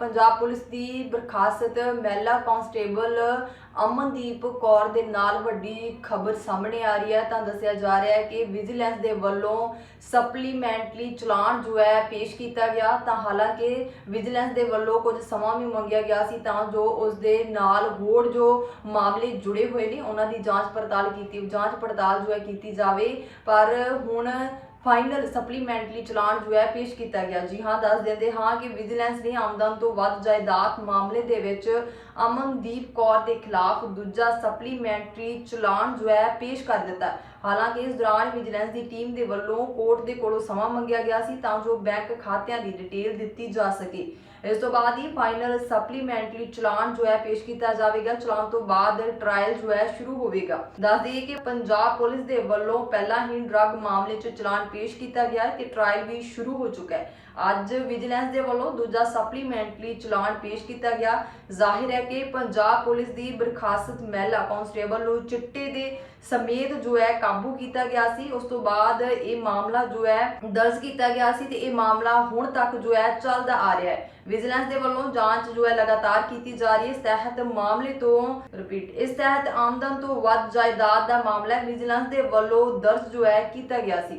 Punjab police ਦੀ ਬਰਖਾਸਤ, ਮਹਿਲਾ constable Amandeep Kaur ਦੇ ਨਾਲ ਵੱਡੀ ਖਬਰ ਸਾਹਮਣੇ ਆ ਰਹੀ ਹੈ। ਤਾਂ ਦੱਸਿਆ ਜਾ ਰਿਹਾ ਹੈ ਕਿ ਵਿਜੀਲੈਂਸ ਦੇ ਵੱਲੋਂ ਸਪਲੀਮੈਂਟਰੀ ਚਲਾਨ ਜੋ ਹੈ ਪੇਸ਼ ਕੀਤਾ ਗਿਆ। ਤਾਂ ਹਾਲਾਂਕਿ ਵਿਜੀਲੈਂਸ ਦੇ ਵੱਲੋਂ ਕੁਝ ਸਮਾਂ ਵੀ ਮੰਗਿਆ ਗਿਆ ਸੀ ਤਾਂ ਜੋ ਉਸ ਦੇ ਨਾਲ ਹੋਰ ਜੋ ਮਾਮਲੇ ਜੁੜੇ ਹੋਏ ਨੇ, ਉਹਨਾਂ ਦੀ ਜਾਂਚ ਪੜਤਾਲ ਕੀਤੀ ਜਾਂਚ ਪੜਤਾਲ ਜੋ ਹੈ ਕੀਤੀ ਜਾਵੇ। ਪਰ ਹੁਣ ਫਾਈਨਲ ਸਪਲੀਮੈਂਟਰੀ ਚਲਾਨ ਜੋ ਹੈ ਪੇਸ਼ ਕੀਤਾ ਗਿਆ। ਜੀ ਹਾਂ, ਦੱਸ ਦਿੰਦੇ ਹਾਂ ਕਿ ਵਿਜੀਲੈਂਸ ਨੇ ਆਮਦਨ ਤੋਂ ਵੱਧ ਜਾਇਦਾਦ ਮਾਮਲੇ ਦੇ ਵਿੱਚ ਅਮਨਦੀਪ ਕੌਰ ਦੇ ਖਿਲਾਫ ਦੂਜਾ ਸਪਲੀਮੈਂਟਰੀ ਚਲਾਨ ਜੋ ਹੈ ਪੇਸ਼ ਕਰ ਦਿੱਤਾ। ਹਾਲਾਂਕਿ ਇਸ ਦੌਰਾਨ ਵਿਜੀਲੈਂਸ ਦੀ ਟੀਮ ਦੇ ਵੱਲੋਂ ਕੋਰਟ ਦੇ ਕੋਲੋਂ ਸਮਾਂ ਮੰਗਿਆ ਗਿਆ ਸੀ ਤਾਂ ਜੋ ਬੈਂਕ ਖਾਤਿਆਂ ਦੀ ਡਿਟੇਲ ਦਿੱਤੀ ਜਾ ਸਕੇ। ਇਸ ਤੋਂ ਬਾਅਦ ਹੀ ਫਾਈਨਲ ਸਪਲੀਮੈਂਟਰੀ ਚਲਾਨ ਜੋ ਹੈ ਪੇਸ਼ ਕੀਤਾ ਜਾਵੇਗਾ। ਚਲਾਨ ਤੋਂ ਬਾਅਦ ਟ੍ਰਾਇਲ ਜੋ ਹੈ ਸ਼ੁਰੂ ਹੋਵੇਗਾ। ਦੱਸ ਦਈਏ ਕਿ ਪੰਜਾਬ ਪੁਲਿਸ ਦੇ ਵੱਲੋਂ ਪਹਿਲਾਂ ਹੀ ਡਰੱਗ ਮਾਮਲੇ 'ਚ ਚਲਾਨ ਪੇਸ਼ ਕੀਤਾ ਗਿਆ ਹੈ ਤੇ ਟ੍ਰਾਇਲ ਵੀ ਸ਼ੁਰੂ ਹੋ ਚੁੱਕਾ ਹੈ। ਅੱਜ ਵਿਜੀਲੈਂਸ ਦੇ ਵੱਲੋਂ ਦੂਜਾ ਸਪਲੀਮੈਂਟਰੀ ਚਲਾਨ ਪੇਸ਼ ਕੀਤਾ ਗਿਆ। ਜ਼ਾਹਿਰ ਹੈ ਕਿ ਪੰਜਾਬ ਪੁਲਿਸ ਦੀ ਬਰਖਾਸਤ ਮਹਿਲਾ ਕਾਂਸਟੇਬਲ ਨੂੰ ਚਿੱਟੇ ਦੇ ਸਮੇਤ ਜੋ ਹੈ ਕਾਬੂ ਕੀਤਾ ਗਿਆ ਸੀ। ਉਸ ਤੋਂ ਬਾਅਦ ਇਹ ਮਾਮਲਾ ਜੋ ਹੈ ਦਰਜ ਕੀਤਾ ਗਿਆ ਸੀ ਤੇ ਇਹ ਮਾਮਲਾ ਹੁਣ ਤੱਕ ਜੋ ਹੈ ਚੱਲਦਾ ਆ ਰਿਹਾ ਹੈ। ਵਿਜੀਲੈਂਸ ਦੇ ਵੱਲੋਂ ਜਾਂਚ ਜੋ ਹੈ ਲਗਾਤਾਰ ਕੀਤੀ ਜਾ ਰਹੀ ਹੈ। ਇਸ ਤਹਿਤ ਮਾਮਲੇ ਤੋਂ ਰਿਪੀਟ ਇਸ ਤਹਿਤ ਆਮਦਨ ਤੋਂ ਵੱਧ ਜਾਇਦਾਦ ਦਾ ਮਾਮਲਾ ਵਿਜੀਲੈਂਸ ਦੇ ਵੱਲੋਂ ਦਰਜ ਜੋ ਹੈ ਕੀਤਾ ਗਿਆ ਸੀ।